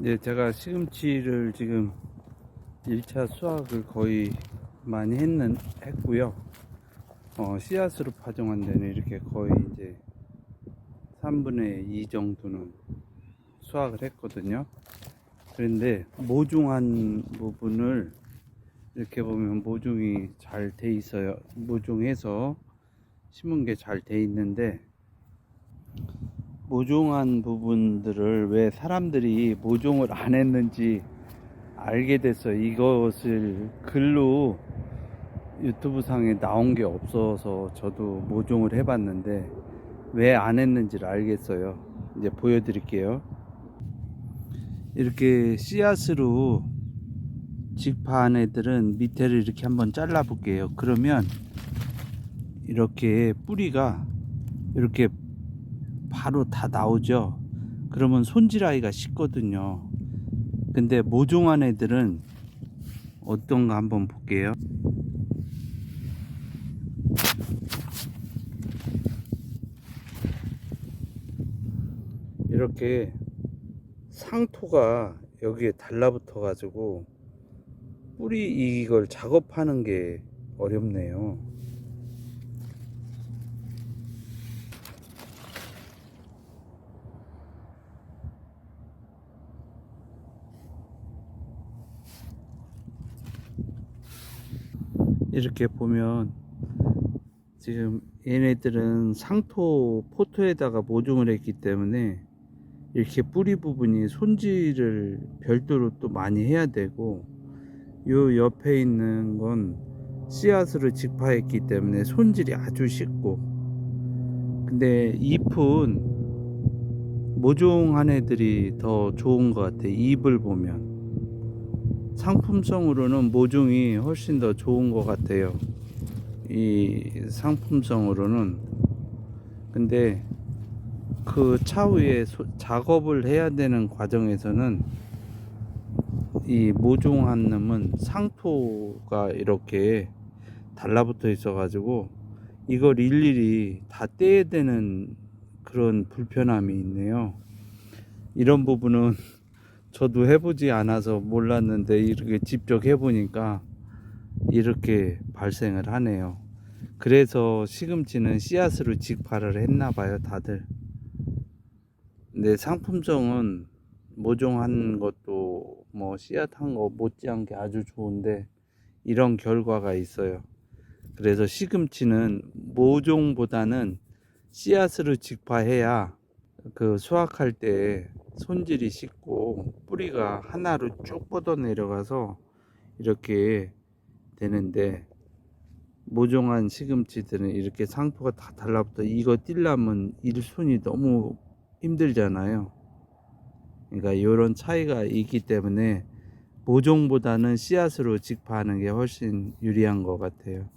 네, 제가 시금치를 지금 1차 수확을 거의 많이 했는, 했고요. 어, 씨앗으로 파종한 데는 이렇게 거의 이제 3분의 2 정도는 수확을 했거든요. 그런데 모종한 부분을 이렇게 보면 모종이 잘 돼 있어요. 모종해서 심은 게 잘 돼 있는데 모종한 부분들을 왜 사람들이 모종을 안 했는지 알게 됐어요. 이것을 글로 유튜브 상에 나온 게 없어서 저도 모종을 해봤는데 왜 안 했는지를 알겠어요. 이제 보여드릴게요. 이렇게 씨앗으로 직파한 애들은 밑에를 이렇게 한번 잘라 볼게요. 그러면 이렇게 뿌리가 이렇게 바로 다 나오죠. 그러면 손질하기가 쉽거든요. 근데 모종한 애들은 어떤가 한번 볼게요. 이렇게 상토가 여기에 달라붙어 가지고 뿌리 이걸 작업하는 게 어렵네요. 이렇게 보면 지금 얘네들은 상토 포토에다가 모종을 했기 때문에 이렇게 뿌리 부분이 손질을 별도로 또 많이 해야 되고 요 옆에 있는 건 씨앗으로 직파했기 때문에 손질이 아주 쉽고. 근데 잎은 모종한 애들이 더 좋은 것 같아 잎을 보면 상품성으로는 모종이 훨씬 더 좋은 것 같아요. 이 상품성으로는. 근데 그 차후에 소- 작업을 해야 되는 과정에서는 이 모종 한 놈은 상토가 이렇게 달라붙어 있어 가지고 이걸 일일이 다 떼야 되는 그런 불편함이 있네요. 이런 부분은 저도 해보지 않아서 몰랐는데 이렇게 직접 해보니까 이렇게 발생을 하네요 그래서 시금치는 씨앗으로 직파를 했나 봐요 다들 근데 상품성은 모종한 것도 뭐 씨앗한 거 못지않게 아주 좋은데 이런 결과가 있어요. 그래서 시금치는 모종보다는 씨앗으로 직파해야 그 수확할 때 손질이 쉽고 뿌리가 하나로 쭉 뻗어 내려가서 이렇게 되는데 모종한 시금치들은 이렇게 상토가 다 달라붙어 이거 뛸려면 일손이 너무 힘들잖아요. 그러니까 이런 차이가 있기 때문에 모종보다는 씨앗으로 직파하는 게 훨씬 유리한 것 같아요.